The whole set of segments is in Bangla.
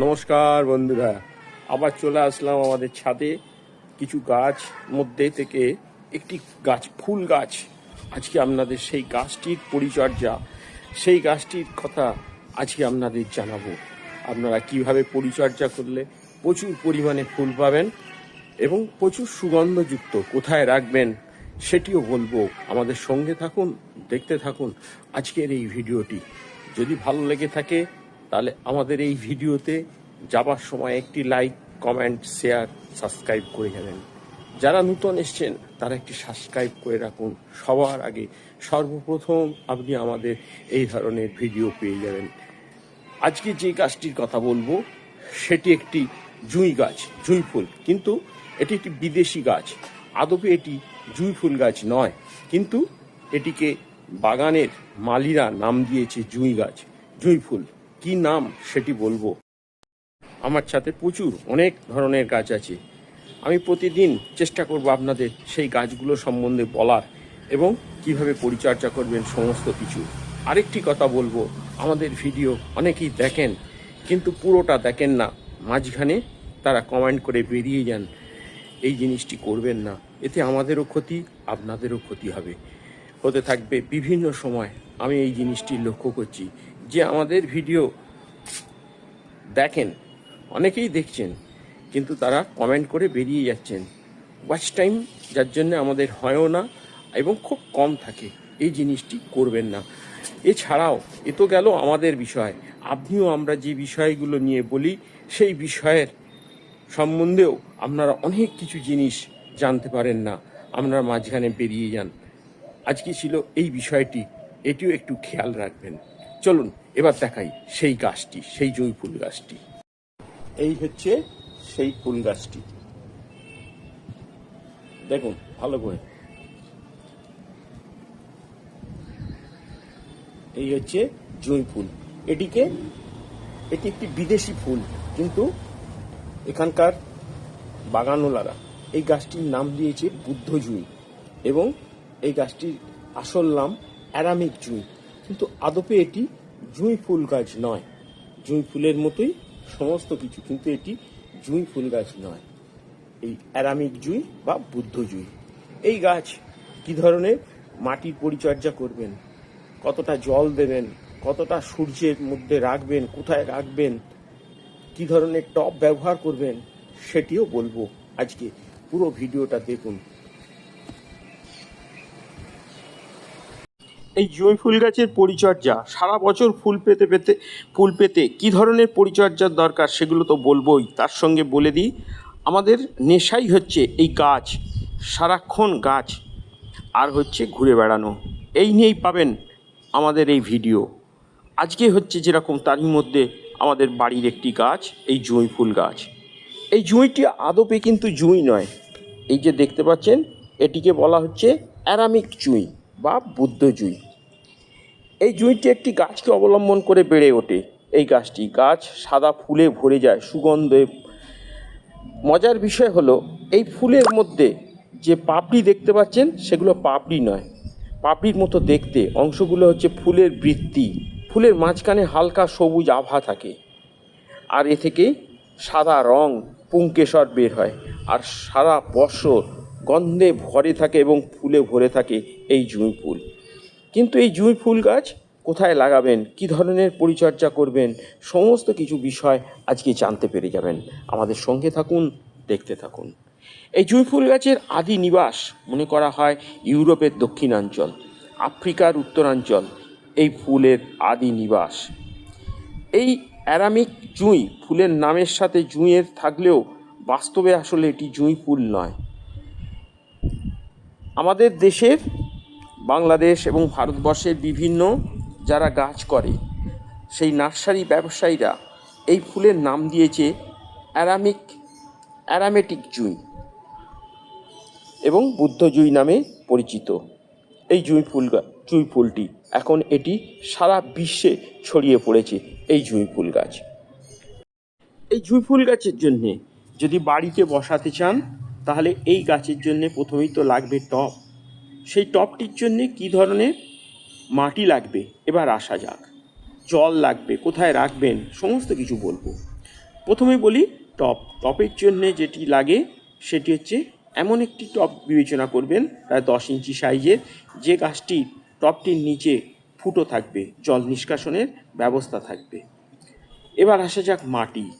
নমস্কার বন্ধুরা, আবার চলে আসলাম আমাদের ছাদে। কিছু গাছ মধ্যে থেকে একটি গাছ, ফুল গাছ। আজকে আপনাদের সেই গাছটির পরিচর্যা, সেই গাছটির কথা আজকে আপনাদের জানাব। আপনারা কীভাবে পরিচর্যা করলে প্রচুর পরিমাণে ফুল পাবেন এবং প্রচুর সুগন্ধযুক্ত কোথায় রাখবেন সেটিও বলব। আমাদের সঙ্গে থাকুন, দেখতে থাকুন আজকের এই ভিডিওটি। যদি ভালো লেগে থাকে তাহলে আমাদের এই ভিডিওতে যাবার সময় একটি লাইক কমেন্ট শেয়ার সাবস্ক্রাইব করে যাবেন। যারা নূতন এসছেন, তারা একটি সাবস্ক্রাইব করে রাখুন। সবার আগে সর্বপ্রথম আপনি আমাদের এই ধরনের ভিডিও পেয়ে যাবেন। আজকে যে গাছটির কথা বলব, সেটি একটি জুঁই গাছ, জুঁই ফুল। কিন্তু এটি একটি বিদেশি গাছ। আদপে এটি জুঁই ফুল গাছ নয়। কিন্তু এটিকে বাগানের মালিরা নাম দিয়েছে জুঁই গাছ, জুঁই ফুল। কি নাম সেটি বলব। আমার সাথে প্রচুর অনেক ধরনের গাছ আছে। আমি প্রতিদিন চেষ্টা করব আপনাদের সেই গাছগুলো সম্বন্ধে বলার এবং কীভাবে পরিচর্যা করবেন সমস্ত কিছু। আরেকটি কথা বলব, আমাদের ভিডিও অনেকেই দেখেন, কিন্তু পুরোটা দেখেন না। মাঝখানে তারা কমেন্ট করে বেরিয়ে যান, এই জিনিসটি করবেন না। এতে আমাদেরও ক্ষতি, আপনাদেরও ক্ষতি হবে। হতে থাকবে বিভিন্ন সময় আমি এই জিনিসটি লক্ষ্য করছি। যে আমাদের ভিডিও দেখেন, অনেকেই দেখছেন, কিন্তু তারা কমেন্ট করে বেরিয়ে যাচ্ছেন। ওয়াচ টাইম যার জন্য আমাদের হয়ও না এবং খুব কম থাকে। এই জিনিসটি করবেন না। এছাড়াও, এ তো গেল আমাদের বিষয়। আপনিও আমরা যে বিষয়গুলো নিয়ে বলি, সেই বিষয়ের সম্বন্ধেও আপনারা অনেক কিছু জিনিস জানতে পারেন না। আপনারা মাঝখানে বেরিয়ে যান। আজকে ছিল এই বিষয়টি। এটিও একটু খেয়াল রাখবেন। চলুন, এবার দেখাই সেই গাছটি, সেই জুঁই ফুল গাছটি। এই হচ্ছে সেই ফুল গাছটি। দেখুন, ভালো করে। এই হচ্ছে জুঁই ফুল। এটিকে, এটি একটি বিদেশি ফুল, কিন্তু এখানকার বাগানওয়ালারা এই গাছটির নাম দিয়েছে বুদ্ধ জুঁই এবং এই গাছটির আসল নাম অ্যারামিক জুঁই। কিন্তু আদপে এটি জুঁই ফুল গাছ নয়। জুঁই ফুলের মতোই সমস্ত কিছু, কিন্তু এটি জুঁই ফুল গাছ নয়। এই অ্যারামিক জুঁই বা বুদ্ধ জুঁই। এই গাছ কি ধরনের মাটির পরিচর্যা করবেন? কতটা জল দেবেন? কতটা সূর্যের মধ্যে রাখবেন? কোথায় রাখবেন? কি ধরনের টপ ব্যবহার করবেন? সেটিও বলব। আজকে পুরো ভিডিওটা দেখুন। এই জুঁই ফুল গাছের পরিচর্যা, সারা বছর ফুল পেতে পেতে, ফুল পেতে কি ধরনের পরিচর্যার দরকার সেগুলো তো বলবোই। তার সঙ্গে বলে দিই, আমাদের নেশাই হচ্ছে এই গাছ, সারাক্ষণ গাছ, আর হচ্ছে ঘুরে বেড়ানো। এই নিয়েই পাবেন আমাদের এই ভিডিও। আজকে হচ্ছে যেরকম তারই মধ্যে আমাদের বাড়ির একটি গাছ, এই জুঁই ফুল গাছ। এই জুঁইটি আদপে কিন্তু জুঁই নয়। এই যে দেখতে পাচ্ছেন, এটিকে বলা হচ্ছে অ্যারামিক জুঁই। বা বুদ্ধ জুঁই। এই জুঁইটি একটি গাছকে অবলম্বন করে বেড়ে ওঠে। এই গাছটি গাছ সাদা ফুলে ভরে যায়, সুগন্ধে। মজার বিষয় হলো, এই ফুলের মধ্যে যে পাপড়ি দেখতে পাচ্ছেন, সেগুলো পাপড়ি নয়। পাপড়ির মতো দেখতে, অংশগুলো হচ্ছে ফুলের বৃত্তি। ফুলের মাঝখানে হালকা সবুজ আভা থাকে। আর এ থেকে সাদা রং, পুংকেশর বের হয়। আর সারা বছর গন্ধে ভরে থাকে এবং ফুলে ভরে থাকে এই জুঁই ফুল। কিন্তু এই জুঁই ফুল গাছ কোথায় লাগাবেন? কি ধরনের পরিচর্যা করবেন? সমস্ত কিছু বিষয় আজকে জানতে পেরে যাবেন। আমাদের সঙ্গে থাকুন, দেখতে থাকুন। এই জুঁই ফুল গাছের আদি নিবাস মনে করা হয় ইউরোপের দক্ষিণাঞ্চল, আফ্রিকার উত্তরাঞ্চল, এই ফুলের আদি নিবাস। এই অ্যারামিক জুঁই ফুলের নামের সাথে জুঁইয়ের থাকলেও বাস্তবে আসলে এটি জুঁই ফুল নয়। আমাদের দেশের, বাংলাদেশ এবং ভারতবর্ষের বিভিন্ন যারা গাছ করে, সেই নার্সারি ব্যবসায়ীরা এই ফুলের নাম দিয়েছে অ্যারামিক, অ্যারামেটিক জুঁই এবং বুদ্ধ জুঁই নামে পরিচিত। এই জুঁই ফুল জুঁই ফুলটি এখন এটি সারা বিশ্বে ছড়িয়ে পড়েছে এই জুঁই ফুল গাছ। এই জুঁই ফুল গাছের জন্যে যদি বাড়িতে বসাতে চান তাহলে এই গাছের জন্যে প্রথমেই তো লাগবে টব সেই টবটির জন্যে কী ধরনের মাটি লাগবে? এবার আসা যাক। জল লাগবে, কোথায় রাখবেন? সমস্ত কিছু বলব। প্রথমে বলি টপ। টপের জন্যে যেটি লাগে, সেটি হচ্ছে এমন একটি টপ বিবেচনা করবেন, প্রায় দশ ইঞ্চি সাইজের, যে গাছটি টপটির নিচে ফুটো থাকবে, জল নিষ্কাশনের ব্যবস্থা থাকবে। এবার আসা যাক মাটি।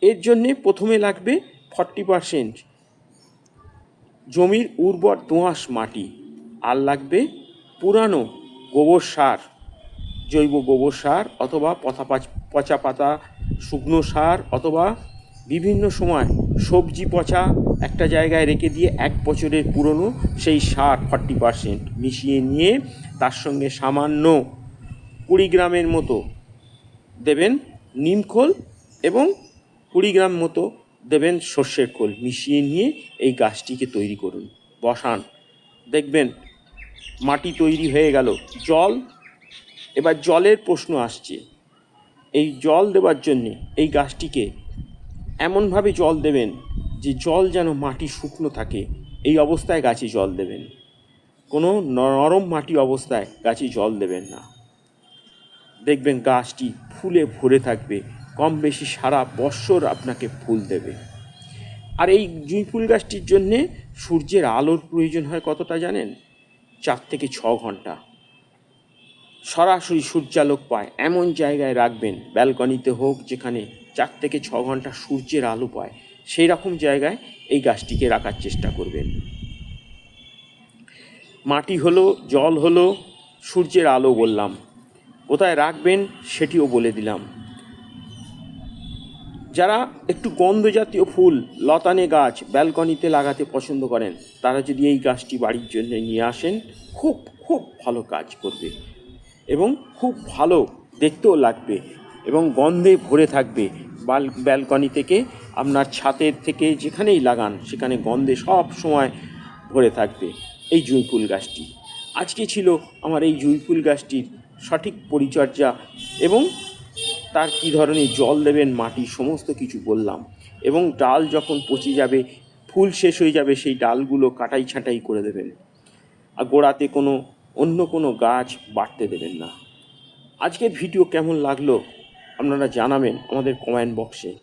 এর জন্যে প্রথমে লাগবে ফর্টি পারসেন্ট জমির উর্বর দোঁয়াশ মাটি। আর লাগবে পুরানো গোবর সার, জৈব গোবর সার অথবা পাচ- পচা পাতা, শুকনো সার অথবা বিভিন্ন সময় সবজি পচা একটা জায়গায় রেখে দিয়ে এক বছরের পুরনো সেই সার ফর্টি পারসেন্ট মিশিয়ে নিয়ে তার সঙ্গে সামান্য কুড়ি গ্রামের মতো দেবেন নিমখোল এবং কুড়ি গ্রাম মতো দেবেন সর্ষের খোল মিশিয়ে নিয়ে এই গাছটিকে তৈরি করুন। বসান। দেখবেন মাটি তৈরি হয়ে গেল। জল, এবার জলের প্রশ্ন আসছে। এই জল দেওয়ার জন্যে এই গাছটিকে এমনভাবে জল দেবেন যে জল যেন মাটি শুকনো থাকে। এই অবস্থায় গাছে জল দেবেন। কোনো নরম মাটি অবস্থায় গাছে জল দেবেন না। দেখবেন গাছটি ফুলে ভরে থাকবে। কম বেশি সারা বৎসর আপনাকে ফুল দেবে। আর এই জুঁই ফুল গাছটির জন্যে সূর্যের আলোর প্রয়োজন হয় কতটা জানেন? চার থেকে ছ ঘণ্টা। সরাসরি সূর্যালোক পায়, এমন জায়গায় রাখবেন, ব্যালকনিতে হোক, যেখানে চার থেকে ছ ঘণ্টা সূর্যের আলো পায় সেই রকম জায়গায় এই গাছটিকে রাখার চেষ্টা করবেন। মাটি হলো, জল হলো, সূর্যের আলো বললাম। কোথায় রাখবেন সেটিও বলে দিলাম। যারা একটু গন্ধ জাতীয় ফুল, লতানে গাছ, ব্যালকনিতে লাগাতে পছন্দ করেন, তারা যদি এই গাছটি বাড়ির জন্য নিয়ে আসেন, খুব খুব ভালো কাজ করবে এবং খুব ভালো দেখতেও লাগবে এবং গন্ধে ভরে থাকবে। বাল, ব্যালকনি থেকে, আপনার ছাদের থেকে যেখানেই লাগান, সেখানে গন্ধে সব সময় ভরে থাকবে এই জুঁই ফুল গাছটি। আজকে ছিল আমার এই জুঁই ফুল গাছটির সঠিক পরিচর্যা এবং তার কী ধরনের জল দেবেন, মাটি, সমস্ত কিছু বললাম। এবং ডাল যখন পচে যাবে, ফুল শেষ হয়ে যাবে, সেই ডালগুলো কাটাই ছাঁটাই করে দেবেন। আর গোড়াতে কোনো, অন্য কোনো গাছ বাড়তে দেবেন না। আজকের ভিডিও কেমন লাগল, আপনারা জানাবেন আমাদের কমেন্ট বক্সে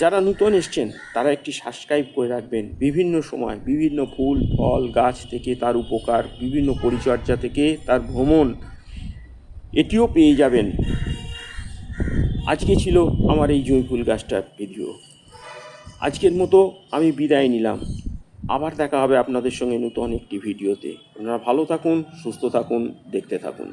যারা নূতন এসছেন, তারা একটি সাবস্ক্রাইব করে রাখবেন। বিভিন্ন সময় বিভিন্ন ফুল, ফল, গাছ থেকে তার উপকার, বিভিন্ন পরিচর্যা থেকে তার ভ্রমণ, এটিও পেয়ে যাবেন। আজকে ছিল আমার এই জয়ফুল গাছটার ভিডিও আজকের মতো আমি বিদায় নিলাম। আবার দেখা হবে আপনাদের সঙ্গে নতুন একটি ভিডিওতে। আপনারা ভালো থাকুন, সুস্থ থাকুন, দেখতে থাকুন।